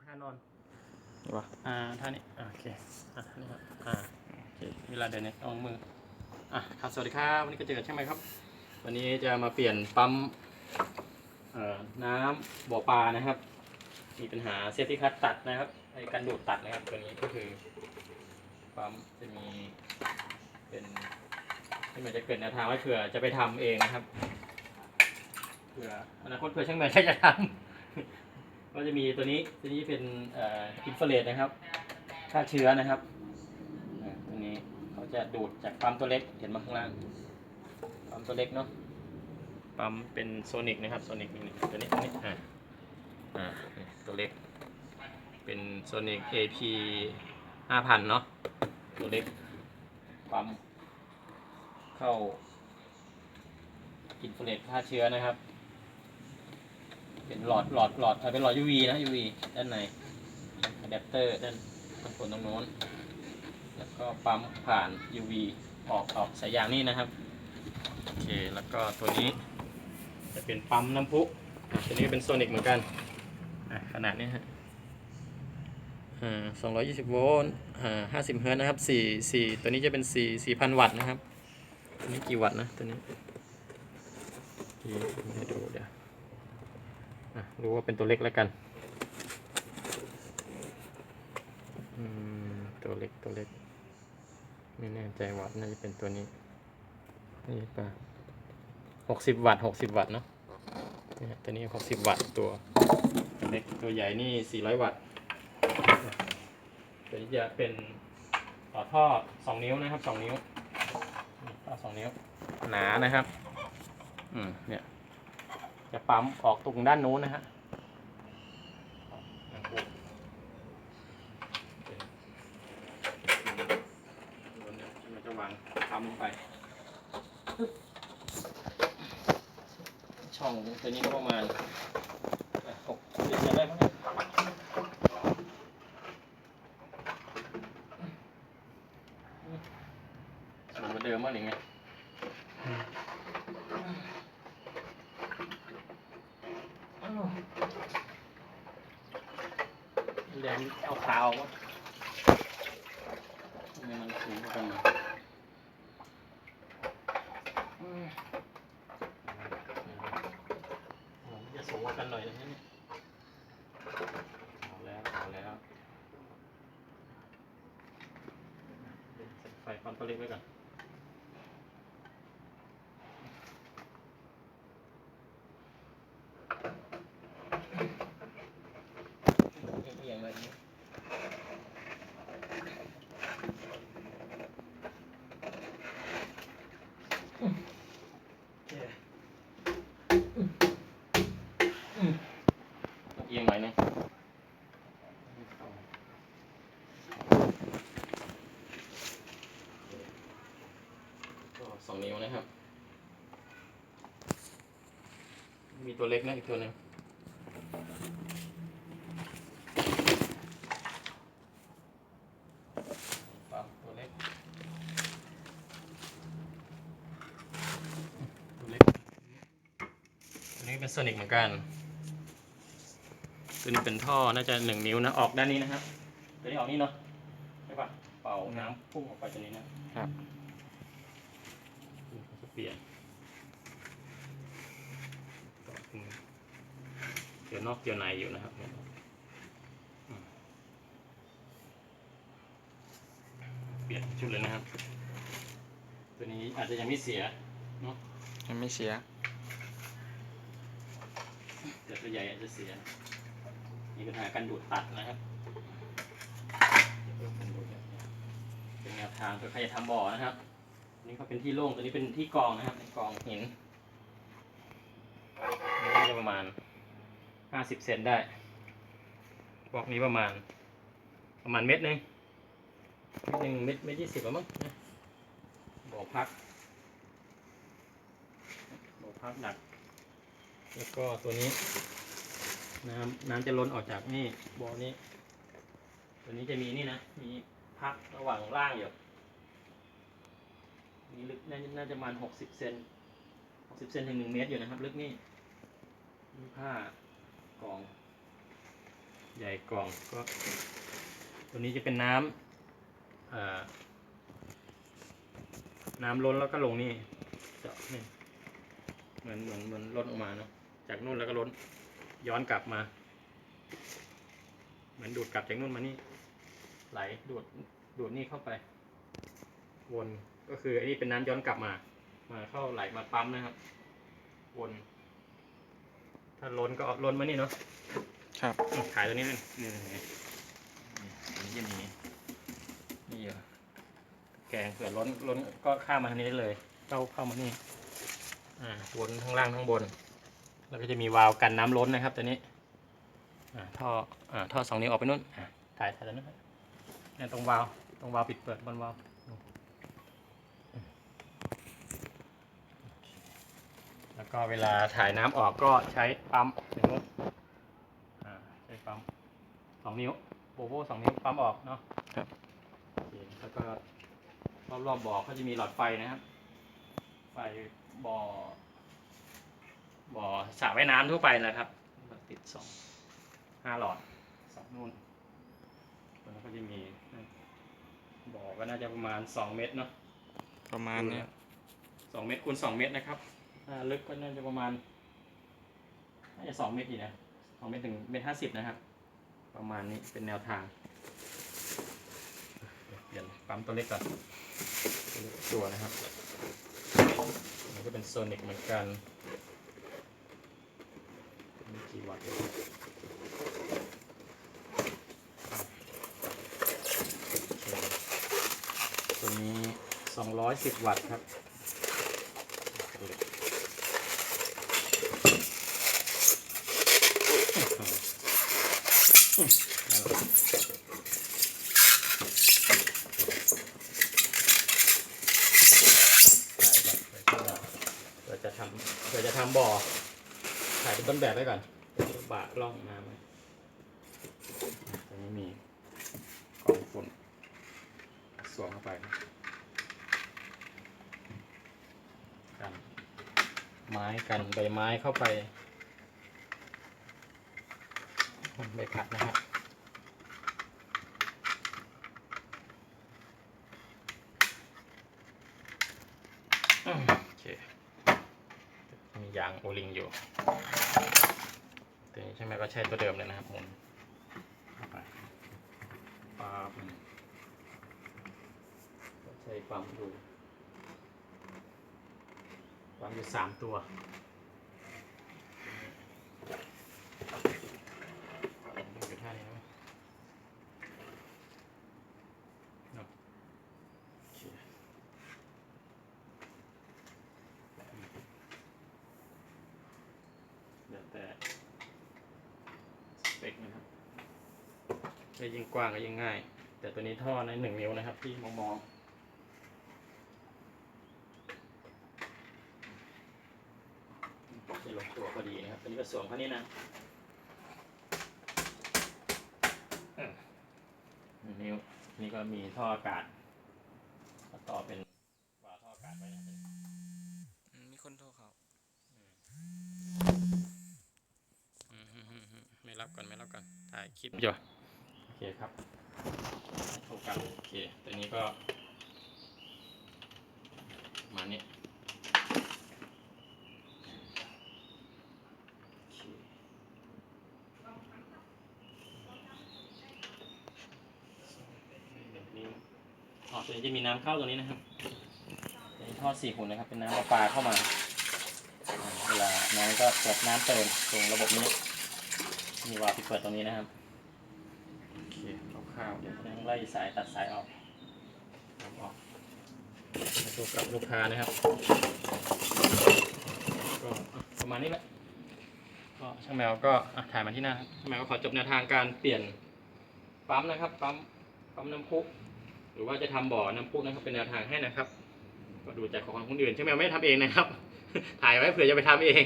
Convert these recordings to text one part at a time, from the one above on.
ท่านอนนี่วะอ่าท่านี้อ่าโอเคอะนี่ครับอ่าโอเคเวลาเดินเนี่ยต้องมืออะครับสวัสดีครับวันนี้ก็เจอกันใช่ไหมครับ วันนี้จะมาเปลี่ยนปั๊มเอ่อน้ำบ่อปลานะครับ มีปัญหาเซฟตี้คัตตัดนะครับไอ้การดูดตัดนะครับตัวนี้ก็คือปั๊มจะมีเป็นที่มันจะเกิดแนวทางไว้เผื่อจะไปทำเองนะครับเผื่ออนาคตเผื่อช่างแมนจะทำ ก็จะมีตัวนี้ตัวนี้เป็นอินฟราเรดนะครับฆ่าเชื้อนะครับตัวนี้เขาจะดูดจากปั๊มตัวเล็กเห็นมาข้างล่างปั๊มตัวเล็กเนาะปั๊มเป็นโซนิกนะครับโซนิกนี่ตัวนี้ตัวนี้อ่าอ่าตัวเล็ก เป็นโซนิก AP 5,000 เนาะตัวเล็กปั๊มเข้าอินฟราเรดฆ่าเชื้อนะครับ เป็นหลอดหลอดหลอดเอ่อเป็นหลอด UV นะ UV ด้านในอะแดปเตอร์ด้านบนผลตรงโน้น แล้วก็ปั๊มผ่าน UV ออกออกสายยางนี่นะครับ โอเค แล้วก็ตัวนี้ จะเป็นปั๊มน้ำพุตัวนี้เป็นโซนิกเหมือนกัน ขนาดนี้ฮะอ่า220โวลต์อ่า50เฮิร์ตนะครับ4 4ตัวนี้จะเป็น4 4,000วัตต์นะครับ ตัวนี้กี่วัตต์นะตัวนี้กี่ให้ดูเดี๋ยว รู้ว่าเป็นตัวเล็กแล้วกันอืมตัวเล็กตัวเล็ก ไม่แน่ใจวัตต์น่าจะเป็นตัวนี้ นี่ป่ะหกสิบวัตต์หกสิบวัตต์เนาะเนี่ยตัวนี้หกสิบวัตต์ตัวตัวเล็กตัวใหญ่นี่สี่ร้อยวัตต์ตัวนี้จะเป็นต่อท่อสองนิ้วนะครับสองนิ้วนี่ท่อสองนิ้ว หนานะครับ อืมเนี่ย จะปั๊มออกตรงด้านนู้นนะฮะมันจะวางปั๊มลงไป ช่องตัวนี้ก็ประมาณหกสิบเซนได้ไหมเนี่ยสูงกว่าเดิมมั้งหรือไง เดี๋ยวเอาขาววะทำไมมันสูงกันอืมอ๋อมันจะสูงกว่ากันหน่อยนะเนี่ยเอาแล้วเอาแล้วเดี๋ยวใส่ไฟความตัวเล็กไว้ก่อนเอียงๆเลยนี่โอเคอืม เอียงหน่อยนึงก็สองนิ้วนะครับ มีตัวเล็กนะอีกตัวหนึ่งตัวเล็กตัวเล็กตัวนี้เป็นโซนิกเหมือนกัน ตัวนี้เป็นท่อน่าจะหนึ่งนิ้วนะออกด้านนี้นะครับตัวนี้ออกนี่เนาะใช่ปะเป่าน้ำพุ่งออกไปตัวนี้นะครับนี่เขาจะเปลี่ยนเกี่ยวนอกเกี่ยวในอยู่นะครับอืมเปลี่ยนชุดเลยนะครับ ตัวนี้อาจจะยังไม่เสียเนาะยังไม่เสียแต่ตัวใหญ่อาจจะเสีย มีปัญหาการดูดตัดนะครับเป็นแนวทางเผื่อใครจะทำบ่อนะครับอันนี้ก็เป็นที่โล่งตัวนี้เป็นที่กองนะครับเป็นกองหินนนี้จะประมาณห้าสิบเซนได้บล็อกนี้ประมาณ ประมาณเม็ดหนึ่งเม็ดหนึ่งเม็ดเม็ดยี่สิบมั้งบ่อพักบ่อพักดัก แล้วก็ตัวนี้ น้ำน้ำจะล้นออกจากนี่บ่อนี้ ตัวนี้จะมีนี่นะ มีพักระหว่างล่างอยู่มีลึกน่าจะประมาณหกสิบเซนหกสิบเซนถึงหนึ่งเมตรอยู่นะครับ ลึกนี่มีผ้ากล่อง ใหญ่กล่องก็ ตัวนี้จะเป็นน้ำน้ำล้นแล้วก็ลงนี่เจาะนี่เหมือนเหมือนเหมือนล้นออกมาเนาะจากนู่นแล้วก็ล้น ย้อนกลับมา เหมือนดูดกลับจากนู่นมานี่ ไหลดูดดูดนี่เข้าไป วนก็คืออันนี้เป็นน้ำย้อนกลับมา มาเข้าไหลมาปั๊มนะครับ วนถ้าล้นก็เอาล้นมานี่เนาะครับอืมขายตัวนี้นึงนี่นี่นี่นี่ยี่นี่นี่เหรอแกงเผื่อล้นล้นก็ข้ามมาทางนี้ได้เลยเข้าเข้ามานี่อ่าวนข้างล่างข้างบน แล้วก็จะมีวาล์วกันน้ำล้นนะครับตัวนี้อ่าท่ออ่าท่อสองนิ้วออกไปนู่นอ่าถ่ายถ่ายตัวนั้นครับเนี่ยตรงวาล์วตรงวาล์วปิดเปิดบนวาล์วแล้วก็เวลาถ่ายน้ำออกก็ใช้ปั๊มอย่างนู้นอ่าใช้ปั๊มสองนิ้วโบโบสองนิ้วปั๊มออกเนาะครับโอเคแล้วก็รอบรอบๆบ่อก็จะมีหลอดไฟนะครับ ไฟบ่อบ่อ สระว่ายน้ำทั่วไปนะครับ ติดสองห้าหลอดสองนู่นแล้วก็จะมีบ่อก็น่าจะประมาณสองเมตรเนาะประมาณเนี้ยสองเมตรคูณสองเมตรนะครับถ้าลึกก็น่าจะประมาณน่าจะสองเมตรอีกนะสองเมตรถึงเมตรห้าสิบนะครับ ประมาณนี้เป็นแนวทางเปลี่ยนปั๊มตัวเล็กก่อนตัวเล็กตัวนะครับอันนี้ก็เป็นโซนิกเหมือนกัน มีกี่วัตต์ตัวนี้ 210 วัตต์ครับเราจะทำเราจะทำบ่อ ถ่ายเป็นต้นแบบไว้ก่อนเดี๋ยวบาดล่องน้ำไว้ตรงนี้มีกองฝุ่นสวมเข้าไปกันไม้กันใบไม้เข้าไปใบพัดนะครับโอเค มียางโอลิงอยู่ ช่ไหมก็ใช้ตัวเดิมเลยนะครับหมุนเข้าไปปั๊บก็ใช้ปั๊มดูวามอยู่สามตัวดูอยู่ท่านี้นะเนาะโอเคเดี๋ยวแต่สเปคนะครับ จะยิ่งกว้างก็ยิ่งง่าย แต่ตัวนี้ท่อในหนึ่งนิ้วนะครับ ที่มองมองๆจะลงตัวพอดีนะครับตัวนี้ก็สวมเข้านี้นะอืมหนึ่งนิ้วนี่ก็มีท่ออากาศก็ต่อเป็นวาล์วท่ออากาศไปนะอืมมีคนโทรเขาอืมอืมอืมอืมไม่รับก่อนไม่รับก่อนถ่ายคลิปอยู่โอเคครับเท่ากันโอเคตัวนี้ก็มาณนี้โอเคนิ้วอ๋อตัวนี้จะมีน้ำเข้าตรงนี้นะครับตัวนี้ทอดสี่หุ่นนะครับ เป็นน้ำประปาเข้ามาเวลาน้ำก็เปิดน้ำเติมตรงระบบนี้ มีวาล์วปิดเปิดตรงนี้นะครับ คร่าวๆเดี๋ยวจะไล่สายตัดสายออกน้ำออกมาดูกับลูกค้านะครับก็อะประมาณนี้แหละก็ช่างแมวก็อะถ่ายมาที่หน้าครับช่างแมวก็ขอจบแนวทางการเปลี่ยนปั๊มนะครับปั๊มปั๊มน้ำพุหรือว่าจะทำบ่อน้ำพุนะครับเป็นแนวทางให้นะครับ ก็ดูจากของคนอื่นช่างแมวไม่ได้ทำเองนะครับ ถ่ายไว้เผื่อจะไปทำเอง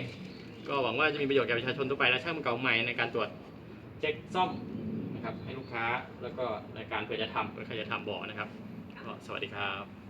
ก็หวังว่าจะมีประโยชน์แก่ประชาชนทั่วไปและช่างเก่าใหม่ในการตรวจเช็คซ่อม นะครับให้ลูกค้าแล้วก็ในการเพื่อจะทำเพื่อใครจะทำบ่อนะครับก็สวัสดีครับ